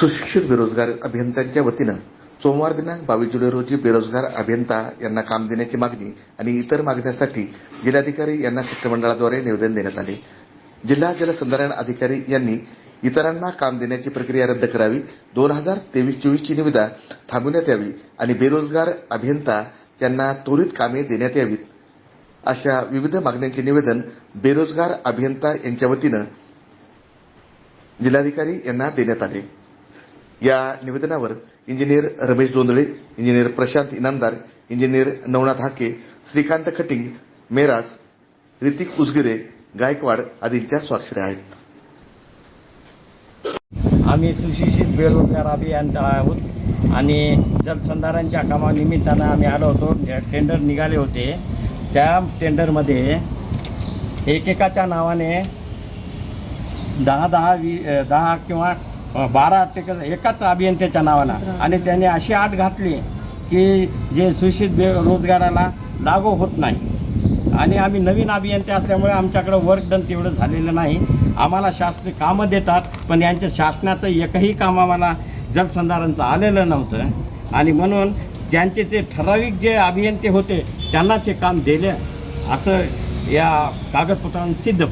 सुशिक्षित बेरोजगार अभियंत्यांच्या वतीनं सोमवार दिनांक बावीस जुलै रोजी बेरोजगार अभियंता यांना काम देण्याची मागणी आणि इतर मागण्यांसाठी जिल्हाधिकारी यांना शिष्टमंडळाद्वारे निवेदन देण्यात आले. जिल्हा जलसंधारण अधिकारी यांनी इतरांना काम देण्याची प्रक्रिया रद्द करावी दोन हजार तेवीस चोवीसची निविदा थांबवण्यात यावी आणि बेरोजगार अभियंता यांना त्वरित कामे देण्यात यावीत. अशा विविध मागण्यांचे निवेदन बेरोजगार अभियंता यांच्या वतीनं जिल्हाधिकारी यांना देण्यात आले. या निवेदनावर engineer Ramesh Jondhale engineer Prashant Inamdar engineer Navnath Hake Shrikant Khating Meraj Hrithik Ujgire Gaikwad आदींच्या स्वाक्षऱ्या आहेत. आम्ही सुशिक्षित बेरोजगार अभियान आहोत आणि जलसंधारणच्या कामानिमित्तानं आम्ही आलो होतो. टेंडर निघाले होते. त्या टेंडरमध्ये एकेकाच्या नावाने दहा दहा वी दहा किंवा बारा टेक एकाच अभियंत्याच्या नावानं. आणि त्यांनी अशी आट घातली की जे सुशिक्षित बेरोजगाराला लागू होत नाही. आणि आम्ही नवीन अभियंते असल्यामुळे आमच्याकडं वर्क डन तेवढं झालेलं नाही. आम्हाला शासकीय कामं देतात पण यांच्या शासनाचं एकही काम आम्हाला जलसंधारणचं आलेलं नव्हतं. आणि म्हणून ज्यांचे ते ठराविक जे अभियंते होते त्यांनाच हे काम दिले. असं या कागदपत्रांनी सिद्ध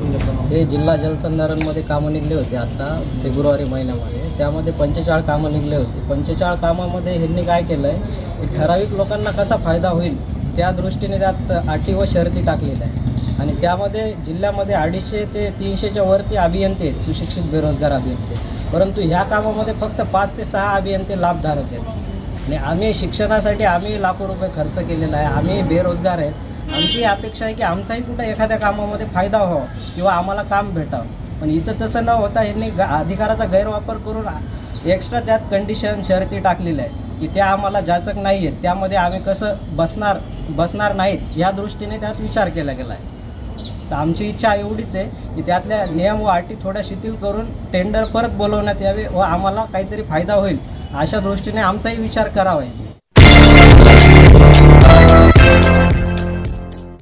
हे जिल्हा जलसंधारणमध्ये कामं निघले होते आता फेब्रुवारी महिन्यामध्ये. त्यामध्ये पंचेचाळ कामं निघले होते. पंचेचाळ कामामध्ये ह्यांनी काय केलं आहे की ठराविक लोकांना कसा फायदा होईल त्या दृष्टीने त्यात अटी व शर्ती टाकलेल्या आहे. आणि त्यामध्ये जिल्ह्यामध्ये अडीचशे ते तीनशेच्या वरती अभियंते आहेत सुशिक्षित बेरोजगार अभियंते. परंतु ह्या कामामध्ये फक्त पाच ते सहा अभियंते लाभधारक आहेत. आणि आम्ही शिक्षणासाठी आम्ही लाखो रुपये खर्च केलेला आहे. आम्ही बेरोजगार आहेत. आमची अपेक्षा आहे की आमचाही कुठं एखाद्या कामामध्ये फायदा व्हावा किंवा आम्हाला काम भेटावं. पण इथं तसं न होता यांनी अधिकाराचा गैरवापर करून एक्स्ट्रा त्यात कंडिशन शर्ती टाकलेल्या आहेत की त्या आम्हाला जाचक नाही आहेत. त्यामध्ये आम्ही कसं बसणार बसणार नाहीत या दृष्टीने त्यात विचार केला गेला आहे. तर आमची इच्छा एवढीच आहे की त्यातल्या नियम व अटी थोड्या शिथिल करून टेंडर परत बोलवण्यात यावे व आम्हाला काहीतरी फायदा होईल अशा दृष्टीने आमचाही विचार करावा आहे.